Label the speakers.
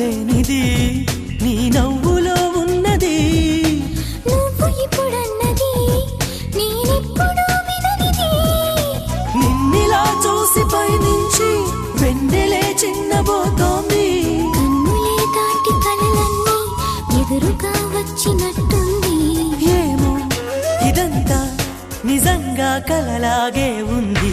Speaker 1: లేనిది నీ నవ్వులో ఉన్నది.
Speaker 2: నువ్వు ఇప్పుడన్నది నేనెప్పుడు విననిది.
Speaker 1: నిన్నిలా చూసి పైనుంచి వెన్నెలే చిన్నబోతోంది.
Speaker 2: కన్నులే దాటి కలలన్నీ ఎదురుగా వచ్చినట్టుంది.
Speaker 1: ఏమో ఇదంతా నిజంగా కలలాగే ఉంది.